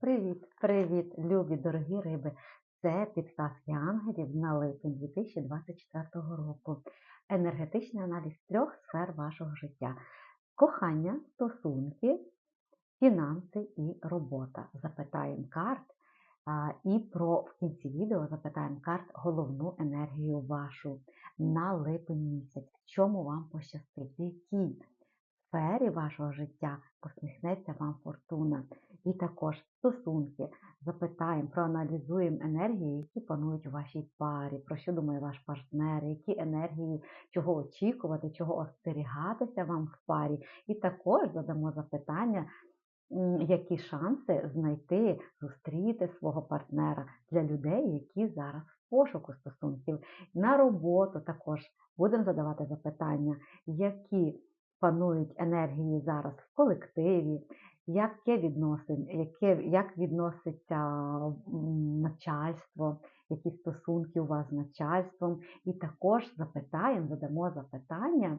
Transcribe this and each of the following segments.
Привіт, привіт, любі дорогі риби! Це підказки ангелів на липень 2024 року. Енергетичний аналіз трьох сфер вашого життя: кохання, стосунки, фінанси і робота. Запитаємо карт. І про в кінці відео запитаємо карт головну енергію вашу на липень місяць. В чому вам пощастить? В якій сфері вашого життя посміхнеться вам фортуна. І також стосунки запитаємо, проаналізуємо енергії, які панують у вашій парі, про що думає ваш партнер, які енергії, чого очікувати, чого остерігатися вам в парі. І також задамо запитання, які шанси знайти, зустріти свого партнера для людей, які зараз в пошуку стосунків. На роботу також будемо задавати запитання, які панують енергії зараз в колективі, яке відносин, яке, як відноситься начальство, які стосунки у вас з начальством. І також запитаємо, задамо запитання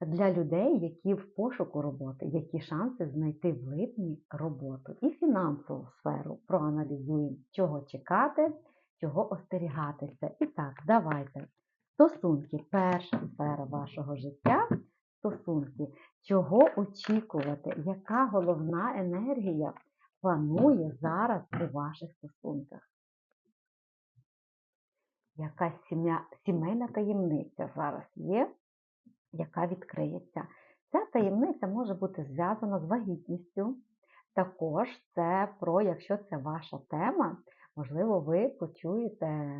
для людей, які в пошуку роботи, які шанси знайти в липні роботу. І фінансову сферу проаналізуємо, чого чекати, чого остерігатися. І так, давайте. Стосунки перша сфера вашого життя стосунки. Чого очікувати? Яка головна енергія панує зараз у ваших стосунках? Якась сім'я, сімейна таємниця зараз є, яка відкриється. Ця таємниця може бути зв'язана з вагітністю. Також це про, якщо це ваша тема, можливо, ви почуєте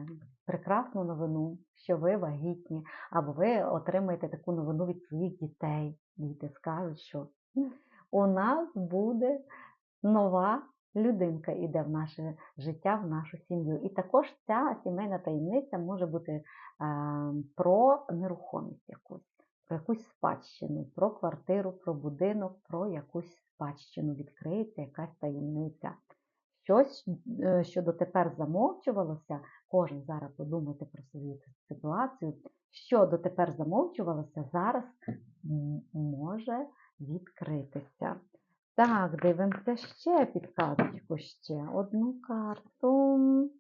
прекрасну новину, що ви вагітні, або ви отримаєте таку новину від своїх дітей. Діти скажуть, що у нас буде нова людинка іде в наше життя, в нашу сім'ю. І також ця сімейна таємниця може бути е, про нерухомість якусь, про якусь спадщину, про квартиру, про будинок, про якусь спадщину. Відкриється якась таємниця. Щось, е, що дотепер замовчувалося, кожен зараз подумайте про свою ситуацію, що дотепер замовчувалося, зараз може відкритися. Так, дивимося ще підказочку, ще одну карту.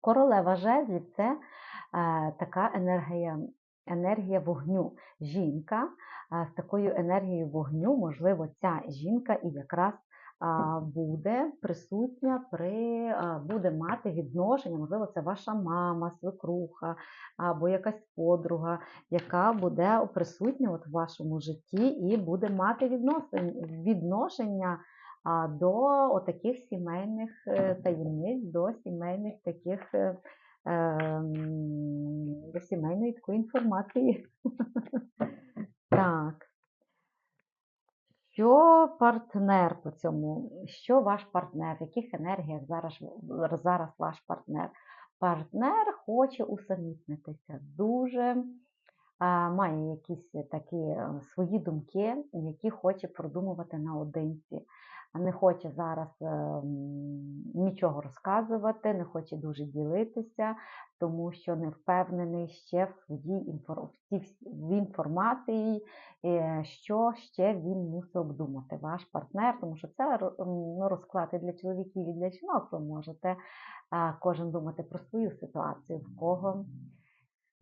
Королева жезлів це е, така енергія, енергія вогню. Жінка з такою енергією вогню, можливо, ця жінка і якраз буде присутня при буде мати відношення, можливо, це ваша мама, свекруха або якась подруга, яка буде присутня от в вашому житті і буде мати відношення до таких сімейних е, таємниць, до сімейних таких. е, ем, До сімейної такої інформації. Так. Що партнер по цьому? Що ваш партнер? В яких енергіях зараз, зараз ваш партнер? Партнер хоче усамітнитися, дуже має якісь такі е, свої думки, які хоче продумувати наодинці. Не хоче зараз е, нічого розказувати, не хоче дуже ділитися, тому що не впевнений ще в своїй в інформації, е, що ще він мусить обдумати, ваш партнер, тому що це ну, розклад і для чоловіків, і для жінок. Ви можете кожен думати про свою ситуацію, в кого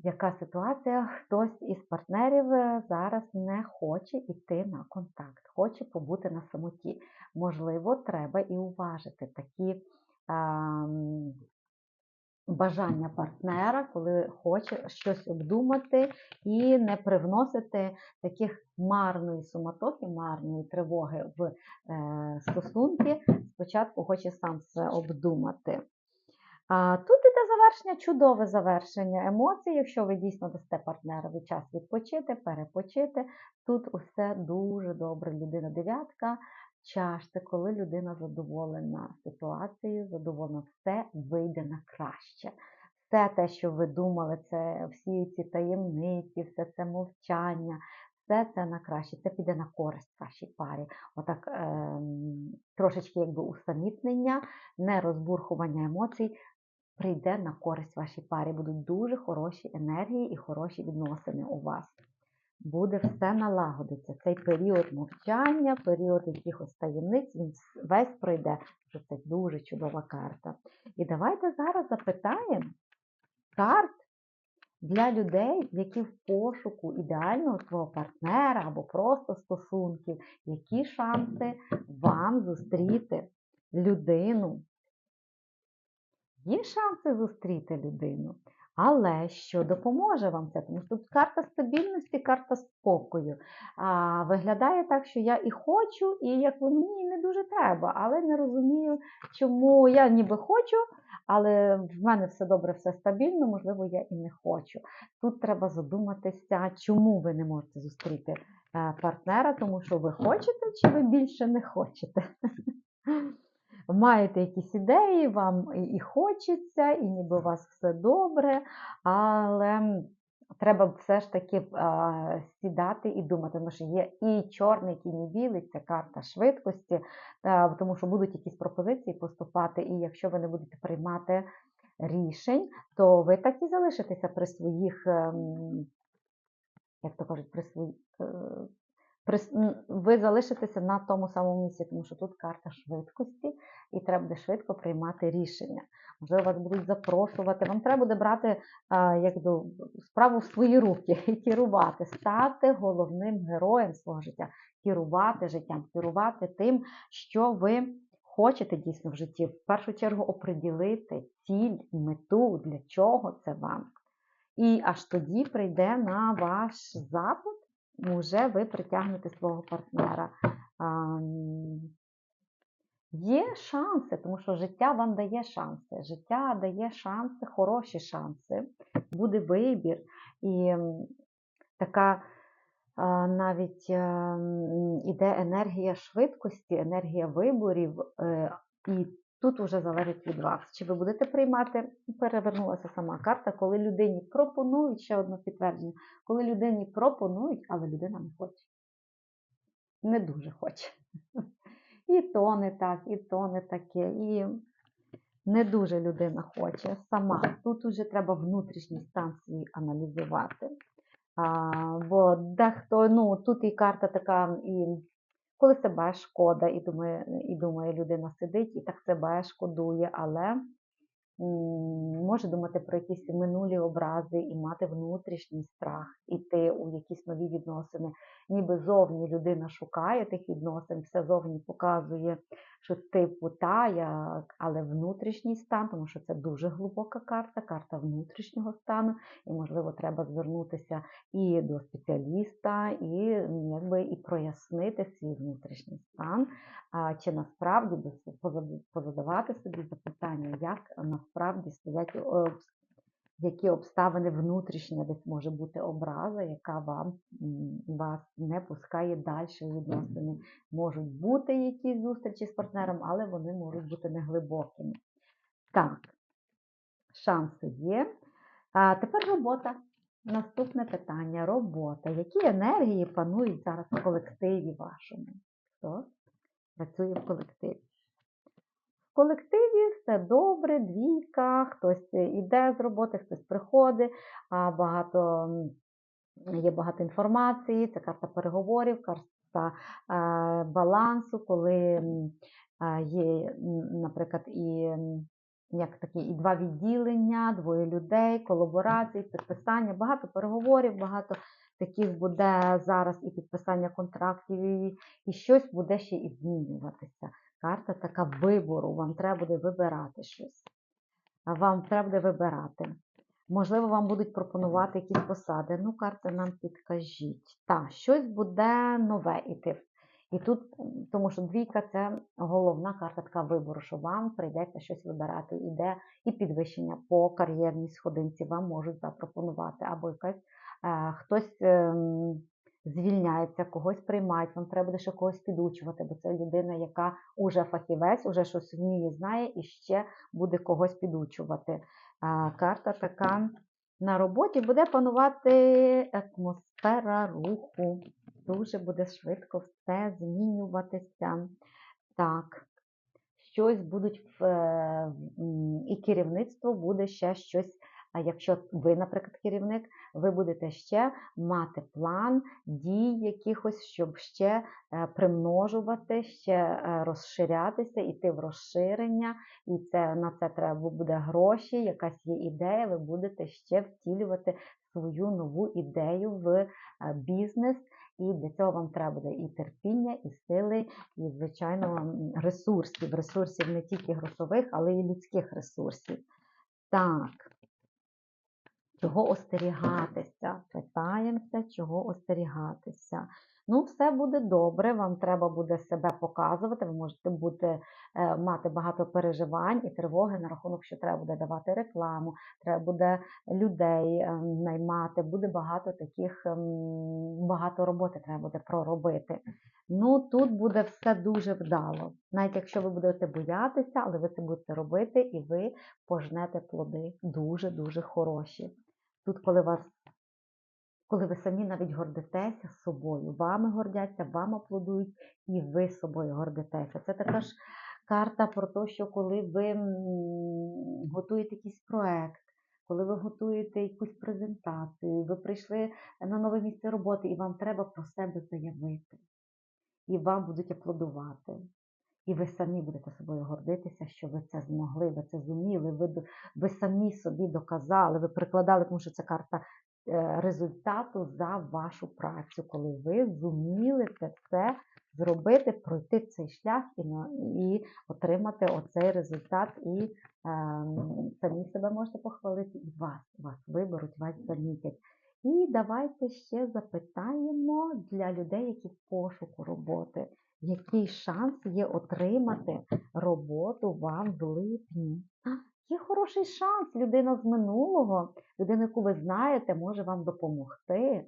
яка ситуація, хтось із партнерів е, зараз не хоче йти на контакт, хоче побути на самоті. Можливо, треба і уважити такі. Бажання партнера, коли хоче щось обдумати і не привносити таких марної суматохи, марної тривоги в е, стосунки. Спочатку хоче сам все обдумати. Тут іде завершення, чудове завершення емоцій. Якщо ви дійсно дасте партнерові час відпочити, перепочити, тут усе дуже добре. Людина дев'ятка. Чаш це коли людина задоволена ситуацією, задоволена, все вийде на краще. Все те, що ви думали, це всі ці таємниці, все це мовчання, все це на краще. Це піде на користь вашій парі. Отак ем, трошечки якби усамітнення, не розбурхування емоцій, прийде на користь вашій парі. Будуть дуже хороші енергії і хороші відносини у вас. Буде все налагодиться. Цей період мовчання, період якихось таємниць, він весь пройде. Що це дуже чудова карта. І давайте зараз запитаємо карт для людей, які в пошуку ідеального свого партнера або просто стосунків, які шанси вам зустріти людину. Є шанси зустріти людину, але що допоможе вам це? Тому що тут карта стабільності, карта спокою. А, виглядає так, що я і хочу, і як мені не дуже треба, але не розумію, чому я ніби хочу, але в мене все добре, все стабільно, можливо, я і не хочу. Тут треба задуматися, чому ви не можете зустріти е, партнера, тому що ви хочете чи ви більше не хочете. Маєте якісь ідеї, вам і хочеться, і ніби у вас все добре, але треба все ж таки а, сідати і думати, тому що є і чорний і білий, це карта швидкості, а, тому що будуть якісь пропозиції поступати, і якщо ви не будете приймати рішень, то ви так і залишитеся при своїх, ем, як то кажуть, при своїх. Ви залишитеся на тому самому місці, тому що тут карта швидкості, і треба буде швидко приймати рішення. Можливо, вас будуть запрошувати. Вам треба буде брати як до, справу в свої руки і керувати, стати головним героєм свого життя, керувати життям, керувати тим, що ви хочете дійсно в житті. В першу чергу оприділити ціль, мету, для чого це вам. І аж тоді прийде на ваш запит, вже ви притягнете свого партнера. Є шанси, тому що життя вам дає шанси. Життя дає шанси, хороші шанси, буде вибір. І така навіть ем, іде енергія швидкості, енергія виборів, е, і тут вже залежить від вас. Чи ви будете приймати, перевернулася сама карта, коли людині пропонують ще одне підтвердження, коли людині пропонують, але людина не хоче. Не дуже хоче. І то не так, і то не таке, і не дуже людина хоче сама. Тут уже треба внутрішній стан свій аналізувати. А, бо дехто, ну, тут і карта така, і коли себе шкода, і думає, і думає, людина сидить і так себе шкодує, але може думати про якісь минулі образи і мати внутрішній страх, іти у якісь нові відносини. Ніби зовні людина шукає тих відносин, все зовні показує, що типу та, я, але внутрішній стан, тому що це дуже глибока карта, карта внутрішнього стану, і, можливо, треба звернутися і до спеціаліста, і якби і прояснити свій внутрішній стан, чи насправді позадавати собі запитання, як насправді стоять які обставини внутрішня десь може бути образа, яка вам вас не пускає далі відносини. Можуть бути якісь зустрічі з партнером, але вони можуть бути неглибокими. Так, шанси є. А тепер робота. Наступне питання робота. Які енергії панують зараз в колективі вашому? Хто працює в колективі? В колективі все добре, двійка, хтось іде з роботи, хтось приходить, багато є багато інформації, це карта переговорів, карта е, балансу, коли е, є, наприклад, і як такі і два відділення, двоє людей, колаборації, підписання, багато переговорів, багато таких буде зараз і підписання контрактів, і, і щось буде ще і змінюватися. Карта така вибору, вам треба буде вибирати щось. Вам треба буде вибирати. Можливо, вам будуть пропонувати якісь посади. Ну, карта нам підкажіть. Так, щось буде нове іти. І тут, тому що двійка це головна карта така вибору, що вам прийдеться щось вибирати. Іде і підвищення по кар'єрній сходинці вам можуть запропонувати. Або якась хтось ем, звільняється, когось приймають, вам треба буде ще когось підучувати, бо це людина, яка уже фахівець, уже щось вміє, знає і ще буде когось підучувати. Карта така на роботі буде панувати атмосфера руху. Дуже буде швидко все змінюватися. Так, щось будуть в, е, і керівництво буде ще щось А якщо ви, наприклад, керівник, ви будете ще мати план дій якихось, щоб ще е, примножувати, ще е, розширятися, іти в розширення, і це на це треба буде гроші, якась є ідея, ви будете ще втілювати свою нову ідею в е, бізнес. І для цього вам треба буде і терпіння, і сили, і, звичайно, ресурсів. Ресурсів не тільки грошових, але й людських ресурсів. Так. Чого остерігатися? Питаємося, чого остерігатися. Ну, все буде добре, вам треба буде себе показувати, ви можете бути, е, мати багато переживань і тривоги на рахунок, що треба буде давати рекламу, треба буде людей е, наймати, буде багато таких, ем, багато роботи треба буде проробити. Ну, тут буде все дуже вдало. Навіть якщо ви будете боятися, але ви це будете робити, і ви пожнете плоди дуже-дуже хороші. Тут, коли вас коли ви самі навіть гордитеся собою, вами гордяться, вам аплодують, і ви собою гордитеся. Це також карта про те, що коли ви готуєте якийсь проект, коли ви готуєте якусь презентацію, ви прийшли на нове місце роботи, і вам треба про себе заявити, і вам будуть аплодувати. І ви самі будете собою гордитися, що ви це змогли, ви це зуміли, ви, ви самі собі доказали, ви прикладали, тому що це карта е, результату за вашу працю, коли ви зуміли це зробити, пройти цей шлях і, і отримати оцей результат, і ем, самі себе можете похвалити, і вас, вас виберуть, вас замітять. І давайте ще запитаємо для людей, які в пошуку роботи який шанс є отримати роботу вам в липні. Є хороший шанс. Людина з минулого, людина, яку ви знаєте, може вам допомогти.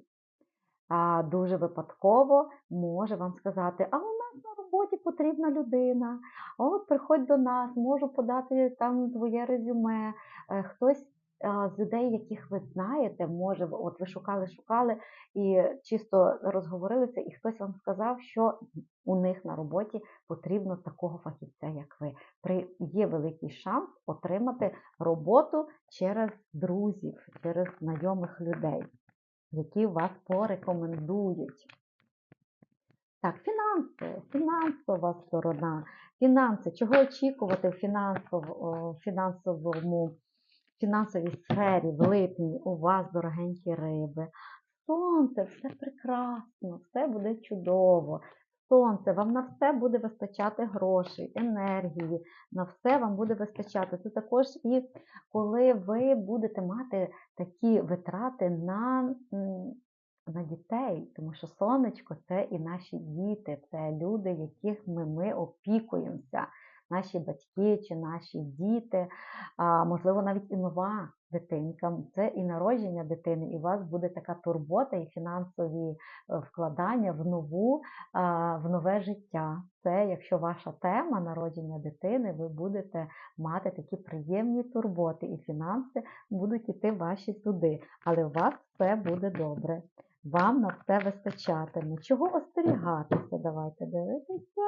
А дуже випадково може вам сказати, а у нас на роботі потрібна людина. От приходь до нас, можу подати там твоє резюме. Е, Хтось з людей, яких ви знаєте, може, от ви шукали, шукали і чисто розговорилися, і хтось вам сказав, що у них на роботі потрібно такого фахівця, як ви. При є великий шанс отримати роботу через друзів, через знайомих людей, які вас порекомендують. Так, фінанси, фінансова сторона, фінанси. Чого очікувати в фінансов, фінансовому, фінансовій сфері в липні у вас, дорогенькі риби? Сонце, все прекрасно, все буде чудово. Сонце, вам на все буде вистачати грошей, енергії, на все вам буде вистачати. Це також і коли ви будете мати такі витрати на, на дітей, тому що сонечко це і наші діти, це люди, яких ми, ми опікуємося, наші батьки чи наші діти, а, можливо, навіть і нова дитинка. Це і народження дитини, і у вас буде така турбота і фінансові е, вкладання в нову, в нове життя. Це якщо ваша тема народження дитини, ви будете мати такі приємні турботи, і фінанси будуть іти ваші туди. Але у вас все буде добре. Вам на все вистачатиме. Чого остерігатися? Давайте дивитися.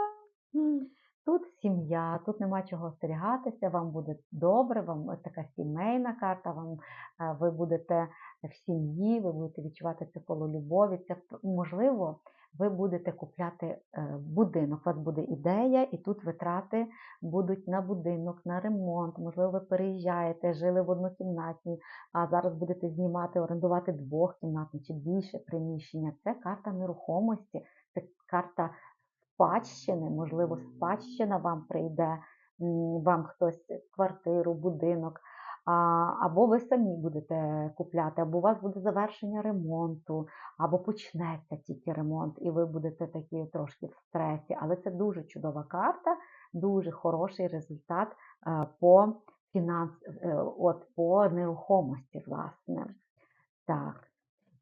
Тут сім'я, тут нема чого остерігатися, вам буде добре, вам така сімейна карта, вам, е, ви будете в сім'ї, ви будете відчувати це коло любові. Це можливо, ви будете купляти е, будинок, у вас буде ідея, і тут витрати будуть на будинок, на ремонт. Можливо, ви переїжджаєте, жили в однокімнатній, а зараз будете знімати, орендувати двохкімнатне чи більше приміщення. Це карта нерухомості, це карта спадщини, можливо, спадщина вам прийде, вам хтось квартиру, будинок. Або ви самі будете купляти, або у вас буде завершення ремонту, або почнеться тільки ремонт, і ви будете такі трошки в стресі. Але це дуже чудова карта, дуже хороший результат е, по фінанс, е, от по нерухомості, власне. Так.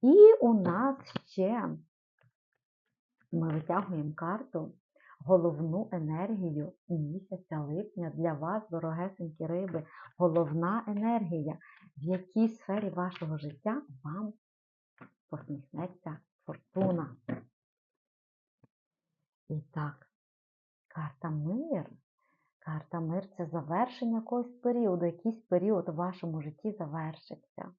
І у нас ще ми витягуємо карту головну енергію місяця липня для вас, дорогесенькі риби. Головна енергія, в якій сфері вашого життя вам посміхнеться фортуна. І так, карта мир. Карта мир це завершення якогось періоду, якийсь період у вашому житті завершиться.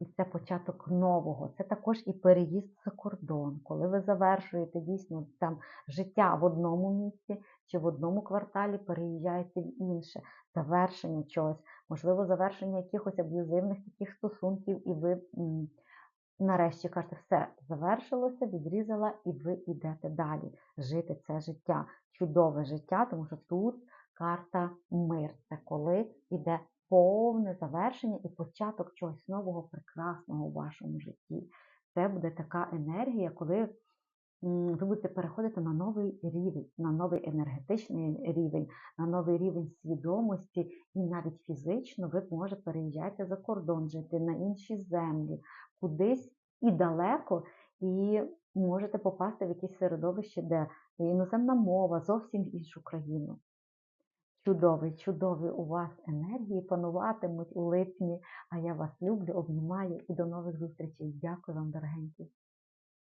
І це початок нового. Це також і переїзд за кордон, коли ви завершуєте дійсно там життя в одному місці чи в одному кварталі, переїжджаєте в інше, завершення чогось, можливо, завершення якихось аб'юзивних таких стосунків, і ви м, нарешті кажете, все завершилося, відрізала, і ви йдете далі. Жити це життя, чудове життя, тому що тут карта мир. Це коли йде повне завершення і початок чогось нового, прекрасного у вашому житті. Це буде така енергія, коли ви будете переходити на новий рівень, на новий енергетичний рівень, на новий рівень свідомості, і навіть фізично ви можете переїжджати за кордон, жити на інші землі, кудись і далеко, і можете попасти в якесь середовище, де іноземна мова, зовсім іншу країну. Чудовий, чудовий у вас енергії пануватимуть у липні. А я вас люблю, обнімаю і до нових зустрічей. Дякую вам, дорогенькі.